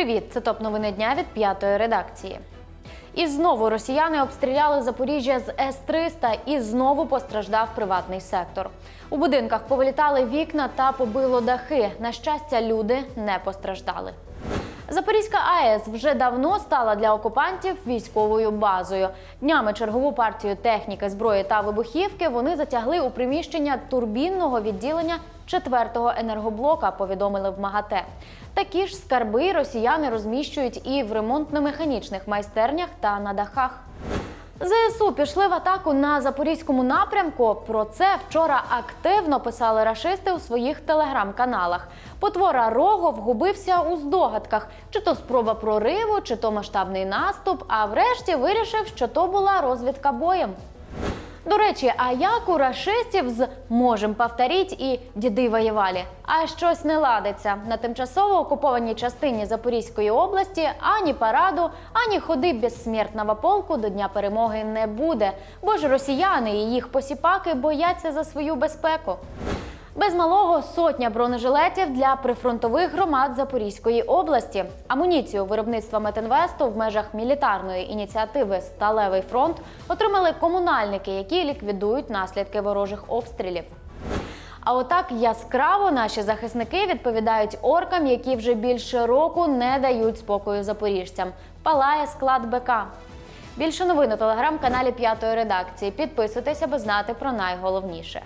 Привіт! Це топ новини дня від п'ятої редакції. І знову росіяни обстріляли Запоріжжя з С-300 і знову постраждав приватний сектор. У будинках повилітали вікна та побило дахи. На щастя, люди не постраждали. Запорізька АЕС вже давно стала для окупантів військовою базою. Днями чергову партію техніки, зброї та вибухівки вони затягли у приміщення турбінного відділення 4-го енергоблока. Повідомили в МАГАТЕ. Такі ж скарби росіяни розміщують і в ремонтно-механічних майстернях та на дахах. ЗСУ пішли в атаку на запорізькому напрямку. Про це вчора активно писали рашисти у своїх телеграм-каналах. Потвора Рогов губився у здогадках, чи то спроба прориву, чи то масштабний наступ. А врешті вирішив, що то була розвідка боєм. До речі, а як у рашистів з можем повторіть і діди воювали? А щось не ладиться на тимчасово окупованій частині Запорізької області ані параду, ані ходи безсмертного полку до Дня перемоги не буде, бо ж росіяни і їх посіпаки бояться за свою безпеку. Без малого сотня бронежилетів для прифронтових громад Запорізької області. Амуніцію виробництва Метинвесту в межах мілітарної ініціативи Сталевий фронт отримали комунальники, які ліквідують наслідки ворожих обстрілів. А отак яскраво наші захисники відповідають оркам, які вже більше року не дають спокою запоріжцям. Палає склад БК. Більше новин у телеграм-каналі П'ятої редакції. Підписуйтесь, аби знати про найголовніше.